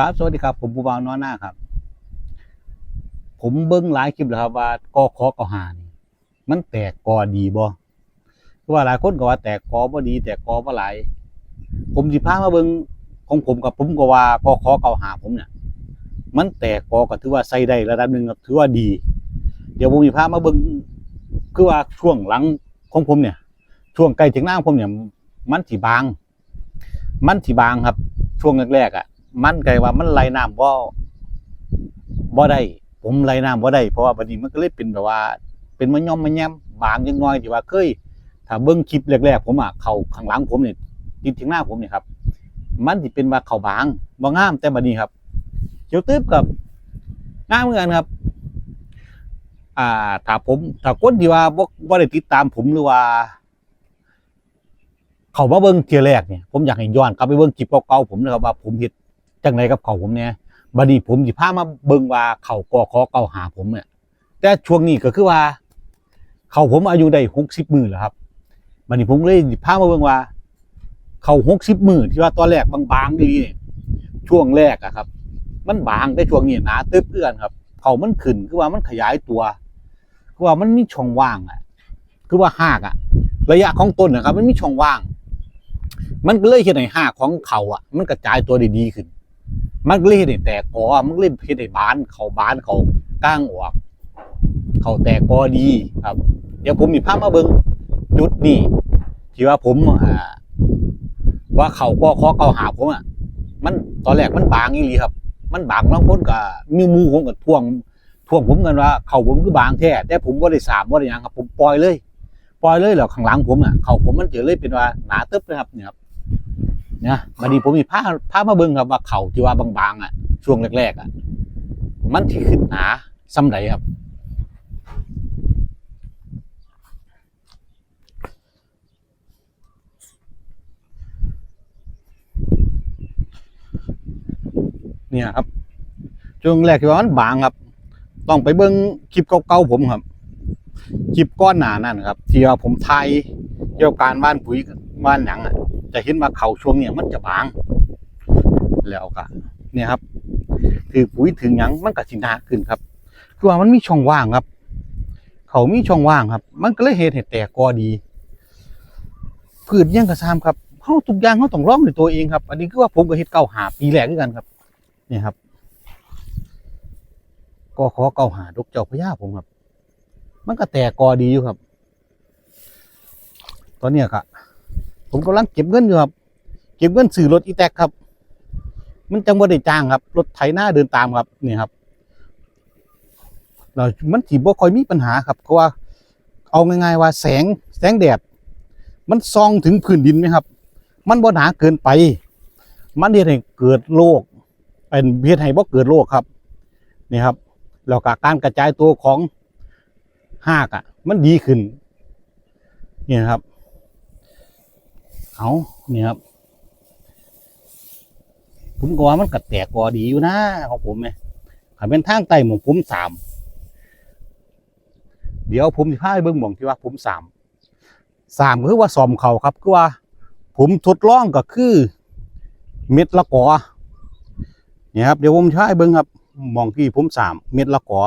ครับ สวัสดีครับ ผมผู้บ่าวน้อยหน้าครับ ผมเบิ้งหลายคลิปแล้วครับว่ากอขอกอหานี่มันแตกกอดีบ่คือว่าหลายคนก็ว่าแตกกอบ่ดี แตกกอบ่หลาย ผมสิพามาเบิ้งของผมกับผมก็ว่ากอขอเก่าหาผมเนี่ยมันแตกกอก็ถือว่าใส่ได้ระดับหนึ่งถือว่าดี เดี๋ยวผมสิพามาเบิ้งคือว่าช่วงหลังของผมเนี่ย ช่วงใกล้ถึงหน้าผมเนี่ย มันสิบาง มันสิบางครับ ช่วงแรกๆอะ มันไกลว่ามันไหลน้ำบ่บ่ได้ ผมไหลน้ำบ่ได้เพราะว่าบัดนี้มันก็เลยเป็นแบบว่า เป็นมะย่อมมะแยมบางจังน้อยที่ว่าเคยถ้าเบิ่งคลิปแรกๆผมอะเข้าข้างหลังผมเนี่ยติดถึงหน้าผมเนี่ยครับ มันสิเป็นว่าเข้าบางบ่งามแต่บัดนี้ครับเขียวตึ๊บกับงามเหมือนกันครับ อ่าถ้าผมถ้าคนที่ว่าบ่บ่ได้ติดตามผมหรือว่าเขามาเบิ่งเทียแรกเนี่ยผมอยากให้ย้อนกลับไปเบิ่งคลิปเก่าๆผมนะครับว่าผมเฮ็ด จังไดกับเขาผมเนี่ยบัดนี้ผมสิพามาเบิ่งว่าเขากอขอเก่าหาผมเนี่ยแต่ช่วงนี้ก็คือว่า เขาผมอายุได้60มือแล้วครับบัดนี้ผมเลยสิพามาเบิ่งว่า เขา60มือที่ว่าตอนแรกบางๆดีเนี่ยช่วงแรกอะครับ มันบางแต่ช่วงนี้หนาตึ๊บเกือนครับ เขามันขึ้นคือว่ามันขยายตัว คือว่ามันมีช่องว่างอะคือว่าหากอะระยะของต้นนะครับ มันมีช่องว่าง มันก็เลยเฮ็ดให้หากของเขาอะมันกระจายตัวได้ดีขึ้น มักเลยเฮ็ดให้แตกกอมักเลยเฮ็ดให้บานเขาบานเขาก้างออกเขาแตกกอดีครับ เดี๋ยวผมมีภาพมาเบิ่งจุดนี้ที่ว่าผมอ่าว่าเขาก็ขอเกาหาผมอะ มันตอนแรกมันบางอีหลีครับ มันบางน้องคนกับมีหมูผมกับทวงทวงผมกันว่า เขาผมคือบางแท้แต่ผมบ่ได้สามบ่าได้ยังครับ ผมปล่อยเลย ปล่อยเลยแล้วข้างหลังผมอะเขาผมมันเจอเลยเป็นว่าหนาตึ๊บนะครับเนี่ยครับ นี่ยบัดนี้ผมมีผ้าผ้ามาเบิ่งครับว่าเขาที่ว่าบางๆอะ ช่วงแรกๆอะ มันที่ขึ้นหนาซ้ำใดครับ เนี่ยครับ ช่วงแรกที่ว่ามันบางครับ ต้องไปเบิ่งคลิปเก่าๆผมครับคลิปก้อนหนานั่นครับ ที่ว่าผมไทยเกี่ยวกับการบ้านปุ๋ยบ้านหยังอะ จะเห็นว่าเขาช่วงเนี้ยมันจะบาง แล้วก็เนี่ยครับคือปุ๋ยถึงยังมันก็สินาขึ้นครับคือว่ามันมีช่องว่างครับ เขามีช่องว่างครับ มันก็เลยเหตุให้แตกกอดีพืชยังกระซามครับเฮาทุกอย่างเฮาต้องร้องด้วยตัวเองครับ อันนี้คือว่าผมก็เฮ็ดเก่าหาปีแรกด้วยกันครับ เนี่ยครับ ก็ขอเก่าหาดกเจ้าพญาผมครับ มันก็แตกกอดีอยู่ครับ ตอนเนี้ยครับ ผมกำลังเก็บเงินอยู่ครับ เก็บเงินซื้อรถอีแตกครับ มันจังบ่ได้จ้างครับ รถไถหน้าเดินตามครับนี่ครับเรามันถีบ่ค่อยมีปัญหาครับเพราะว่าเอาง่ายๆว่าแสงแสงแดดมันส่องถึงพื้นดินไหมครับ มันบ่หนาเกินไป มันเฮ็ดให้เกิดโรคเป็นเฮ็ดให้บ่เกิดโรคครับนี่ครับแล้วก็การกระจายตัวของหากอะ มันดีขึ้นนี่ครับ เอาเนี่ยครับผมก็ว่ามันกัดแตกกอดีอยู่นะของผมเนี่ยถ้าเป็นทางไต่หมองผมสามเดี๋ยวผมจะพาไปเบิ่งหมองที่ว่าผมสามสามคือว่าซอมเขาครับคือว่า ผมทดลองก็คือ เม็ดละกอเนี่ยครับเดี๋ยวผมจะพาไปเบิ่งครับหมองที่ผมสามเม็ดละกอ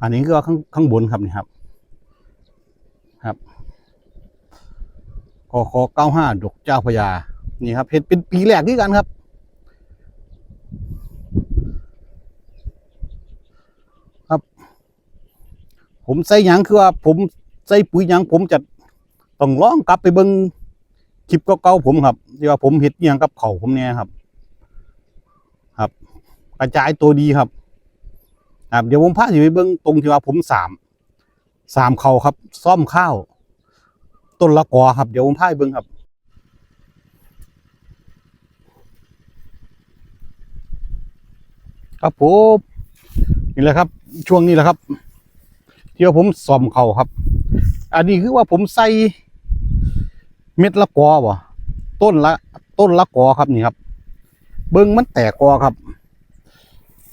อันนี้ก็ข้างข้างบนครับนี่ครับ ครับ กขเก้าห้าดกเจ้าพญา นี่ครับเห็นเป็นปีแรกด้วยกันครับ ครับ ผมใส่หยังคือว่าผมใส่ปุ๋ยหยังผมจะต้องลองกลับไปเบิ่งคลิปเก่าๆผมครับที่ว่าผมเห็ดยังกับเขาผมเนี่ยครับ ครับ กระจายตัวดีครับ ครับ เดี๋ยวผมพาอยู่ไปเบิ้งตรงที่ว่าผมสามสามเขาครับ ซ่อมข้าว ต้นละกอครับ เดี๋ยวผมพาไปเบิ้งครับ ครับผมนี่แหละครับ ช่วงนี้แหละครับที่ว่าผมซ่อมเข่าครับ อันนี้คือว่าผมใส่เม็ดละกอบ่ต้นละ ต้นละกอครับนี่ครับ เบิ้งมันแตกกอครับ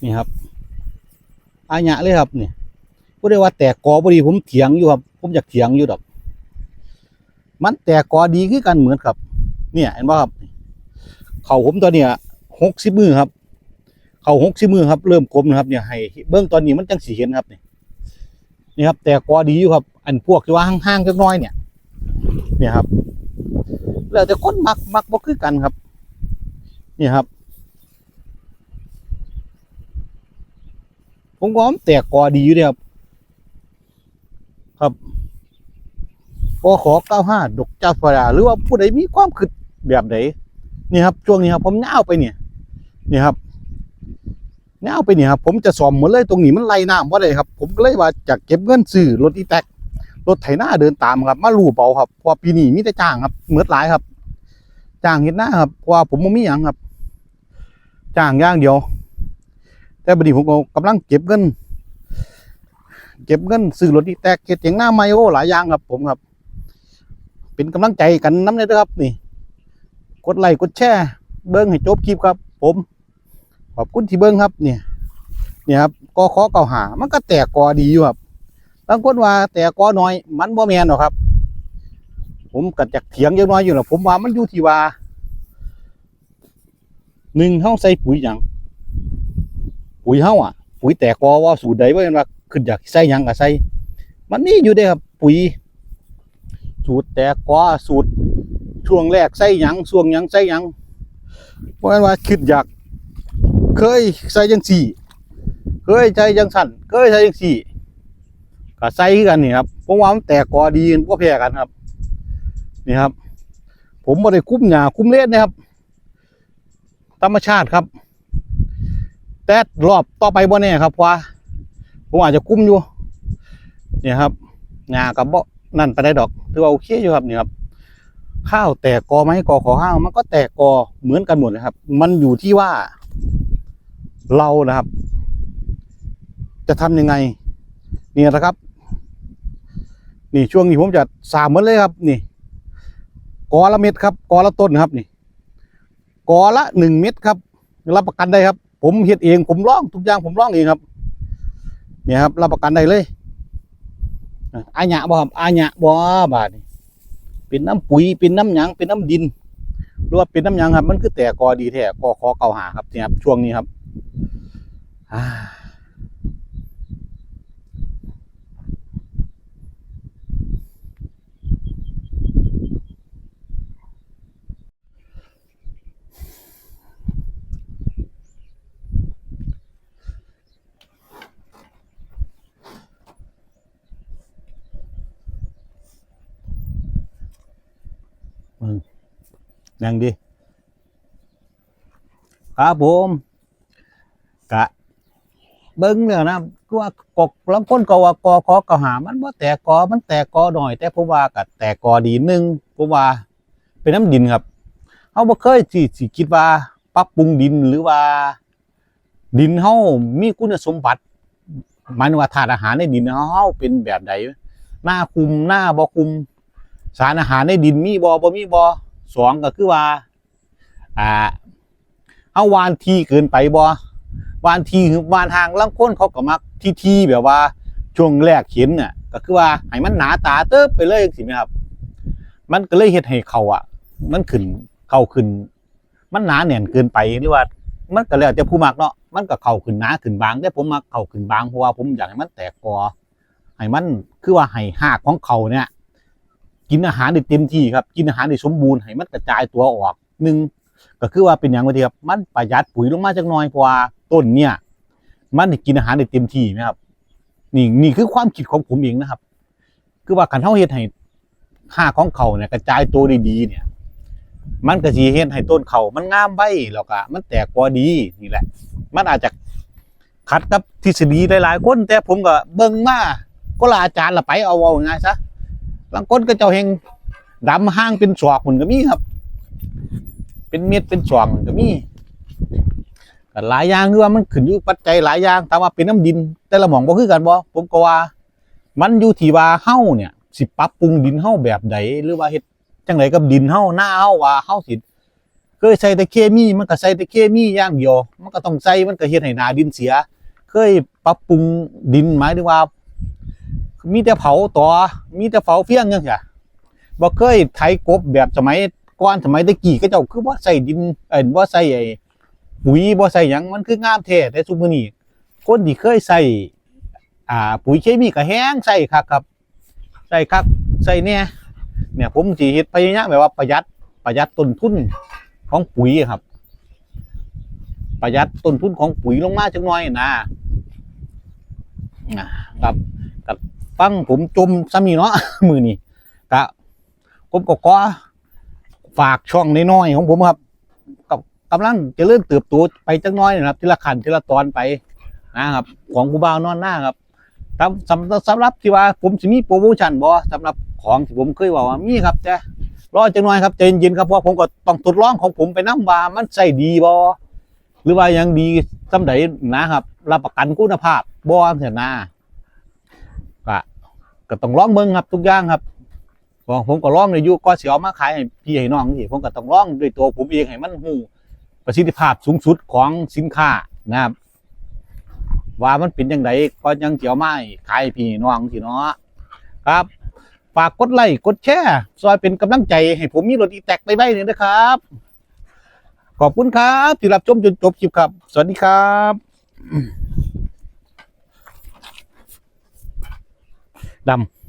นี่ครับอาญะเลยครับนี่บ่ได้ว่าแตกกอบ่ดีผมเถียงอยู่ครับ ผมอยากเถียงอยู่ดอก มันแตกกอดีคือกันเหมือนครับ เนี่ยเห็นบ่ครับ เข่าผมตัวเนี้ยหกสิบมือครับ เข่าหกสิบมือครับ เริ่มกลมนะครับเนี่ยให้เบื้องตอนนี้มันจังสีเห็นครับนี่นี่ครับ แต่กอดีอยู่ครับ อันพวกที่ว่าห่างๆจักน้อยเนี่ย เนี่ยครับ แล้วแต่คนมักมักบ่คือกันครับ นี่ครับผมก็ว่ามันแตกกอดีอยู่เดีครับ ครับ กขอเก้าห้าดกเจ้าฟ้าหรือว่าผู้ใดมีความคิดแบบไหนนี่ครับช่วงนี้ครับผมเน่าไปเนี่ยนี่ครับเน่าไปเนี่ยครับผมจะสอมหมดเลยตรงนี้มันไหลน้ำว่าเลยครับ ผมก็เลยว่าจะเก็บเงินซื้อรถอีแท็กรถไถหน้าเดินตามครับ มาลูบเอาครับพราะว่าปีนี้มีแต่จ้างครับเมือดหลายครับ จ้างเห็ดหน้าครับพราะว่าผมไม่มีหยังครับ จ้างย่างเดียว แต่บัดนี้ผมก็กำลังเก็บเงิน เก็บเงินซื้อรถอีแท็กเก็บอย่างหน้าไมโอหลายอย่างครับผมครับ เป็นกำลังใจกันน้ำเลยนะครับ นี่ กดไลค์กดแชร์เบิ้งให้จบคลิปครับ ผม ขอบคุณที่เบิ้งครับ เนี่ยเนี่ยครับกอขอเก่าหา มันก็แตกกอดีอยู่ครับบางคนว่าแตกกอน้อย มันบ่แมนหรอกครับ ผมกัดจากเถียงเยอะน้อยอยู่หรอกผมว่ามันอยู่ที่ว่าหนึ่งเฮาใส่ปุ๋ยหยังปุ๋ยเฮาอะ ปุ๋ยแตกกอว่าสูตรใดว่ากันว่าขึ้นอยากใส่ยังก็ใส่มันนี่อยู่เด้ครับ ปุ๋ย สูตรแตกกอสูตรช่วงแรกใส่หยังช่วงหยังใส่หยังเพราะฉะนั้นว่าคิดอยาก เคยใส่ยังสี่เคยใส่ยังสั่นเคยใส่ยังสี่ก็ใส่กันนี่ครับผมว่ามันแตกกอดีกันพวกแพ้กันครับ นี่ครับ ผมไม่ได้คุ้มหยาคุ้มเล่นนะครับ ธรรมชาติครับ แต่รอบต่อไปบ่แน่ครับเพราะว่าผมอาจจะคุ้มอยู่เนี่ยครับหยากับบ่ นั่นไปได้ดอกถือว่าโอเคอยู่ครับนี่ครับข้าวแตกกอไหมกอขอข้าวมันก็แตกกอเหมือนกันหมดเลยครับ มันอยู่ที่ว่า เรานะครับ จะทำยังไงนี่นะครับ นี่ช่วงนี้ผมจะสามเหมือนเลยครับ นี่กอละเม็ดครับกอละต้นครับ นี่กอละหนึ่งเม็ดครับรับประกันได้ครับ ผมเฮ็ดเองผมร้องทุกอย่างผมร้องเองครับ เนี่ยครับ รับประกันได้เลย อาหยะบ่ครับอาหยะบ่บาดนี่เป็นน้ำปุ๋ยเป็นน้ำหยังเป็นน้ำดินหรือว่าเป็นน้ำหยังครับ มันคือแต่กอดีแท้กอขอเก่าหาครับเนี่ยครับช่วงนี้ครับอ่า ยังดี ครับผมกะเบิ้งเนี่ยนะก็ว่ากกลำพ้นก็ว่ากอขอกหามันว่าแต่กอมันแต่กอหน่อย แต่ผมว่ากัแต่กอดีนึงผมว่าเป็นน้ำดินครับเขาบ่เคยสิสิคิดว่าปรับปรุงดินหรือว่า ดินเฮามีคุณสมบัติหมายว่าธาตุอาหารในดินเฮาเป็นแบบใดหน้าคุมหน้าบ่คุม สารอาหารในดินมีบ่บ่มีบ่ สองก็คือว่าอ่าเอาวานทีเกินไปบ่วานทีคือวานทางลางคนเขาก็มักทีทีแบบว่าช่วงแรกเห็นน่ะก็คือว่าให้มันหนาตาเติบไปเลยสิไหมครับ มันก็เลยเฮ็ดให้เขาอะ มันขึ้นเขาขึ้น มันหนาแน่นเกินไปหรือว่า มันก็แล้วแต่ผู้มักเนาะมันก็เข้าขึ้นหนาขึ้นบางแต่ผมมักเข้าขึ้นบางเพราะว่าผมอยากให้มันแตกกอให้มันคือว่าให้หากของเขาเนี่ย กินอาหารได้เต็มที่ครับ กินอาหารได้สมบูรณ์ให้มันกระจายตัวออกหนึ่งก็คือว่าเป็นอย่างว่าที่ครับมันประหยัดปุ๋ยลงมาจักน่อยเพราะว่าต้นเนี่ย มันกินอาหารได้เต็มที่นะครับ นี่นี่คือความคิดของผมเองนะครับ คือว่าขันเท่าเฮ็ดให้ค่าของเขาเนี่ยกระจายตัวได้ดีเนี่ย มันก็สิเฮ็ดให้ต้นเขามันงามใบแล้วก็มันแตกกอดีนี่แหละ มันอาจจะขัดกับทฤษฎีหลายๆคนแต่ผมก็เบิ่งมาก็ลาอาจารย์ละไปเอาเอาง่ายซะ บางคนก็เจ้าเฮงดำห้างเป็นสวกมันก็มีครับ เป็นเม็ดเป็นสวงก็มีก็หลายอย่างคือว่ามันขึ้นอยู่ปัจจัยหลายอย่างแต่ว่าเป็นน้ำดิน แต่ละหม่องบ่คือกันบ่ผมก็ว่า มันอยู่ที่ว่าเฮาเนี่ย สิปรับปรุงดินเฮาแบบใดหรือว่าเฮ็ดจังไดกับดินเฮาหน้าเฮาว่าเฮาสิเคยใส่แต่เคมีมันก็ใส่แต่เคมีอย่างเดียวมันก็ต้องใส่มันก็เฮ็ดให้หน้าดินเสีย เคยปรับปรุงดินหมายถึงว่า มีแต่เผาต่อมีแต่เผาเฟี้ยงยังไงบ่เคยไถกบแบบสมัยก่อนสมัยตะกี้ก็เจ้าคือว่าใส่ดินเอ็นว่าใส่ไอ้ปุ๋ยบ่ใส่หยังมันคืองามแท้แต่ซุมื้อนี้คนที่เคยใส่อ่าปุ๋ยเคมีก็แห้งใส่คักครับใส่คักใส่เนี่ยเนี่ยผมสิเฮ็ดพยายามแบบว่าประหยัดประหยัดต้นทุนของปุ๋ยครับ ประหยัดต้นทุนของปุ๋ยลงมาจักหน่อยนะอ่าครับ ฟังผมจมซ้ำนี่เนาะมือนี้กะผมก็ขอฝากช่องน้อยๆของผมครับกับกำลังจะเริ่มเติบโตไปจักน้อยนะครับทีละขันทีละตอนไปนะครับ ของกูบ่าวนอนหน้าครับสำสำสำหรับที่ว่าผมสิมีโปรโมชั่นบ่สำหรับของที่ผมเคยว่าว่ามีครับแต่รอจักหน่อยครับใจเย็นครับเพราะผมก็ต้องทดลองของผมไปนํว่ามันใส่ดีบ่หรือว่ายังดีสำใดนะครับ รับประกันคุณภาพบ่เสียหน้าก็ ก็ต้องลองเบิ่งครับทุกอย่างครับผมก็ลองในอยู่ก็เสิเอามาขายให้พี่ให้น้องนี่ผมก็ต้องลองด้วยตัวผมเองให้มันฮู้ประสิทธิภาพสูงสุดของสินค้านะครับว่ามันเป็นจังไดก็ยังเสิเอามาขายพี่ให้น้องสิเนาะครับฝากกดไลค์กดแชร์ซอยเป็นกำลังใจให้ผมมีรถอีแตกไปไว้นี่นะครับ ขอบคุณครับที่รับชมจนจบคลิปครับ สวัสดีครับ ดำ